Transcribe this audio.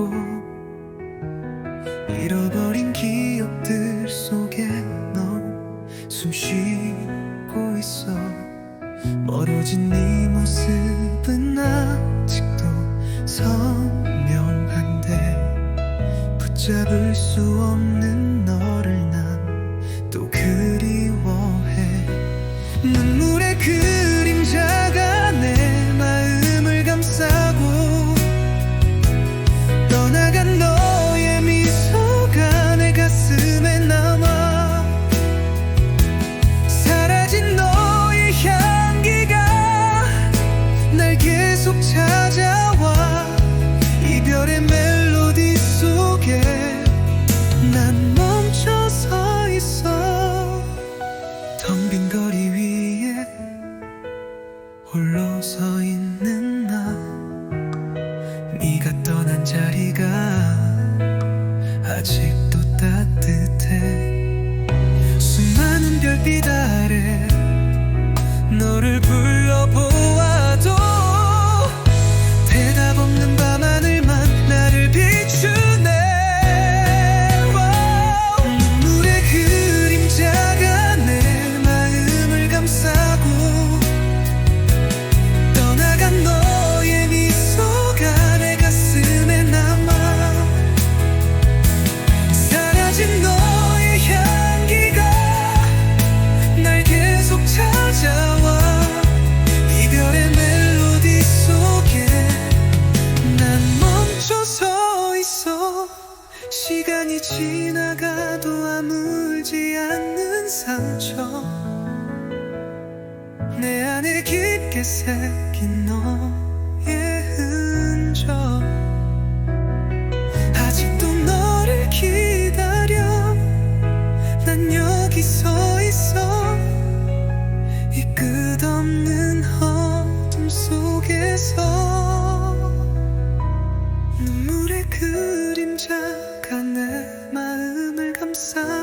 잊고 잃어버린 기억들 속에 넌 숨쉬고 있어. 멀어진 네 모습은 아직도 선명한데 붙잡을 수 없는 너 빙글빛 아래 너를 불러 시간이 지나가도 아물지 않는 상처. 내 안에 깊게 새긴 너. sun.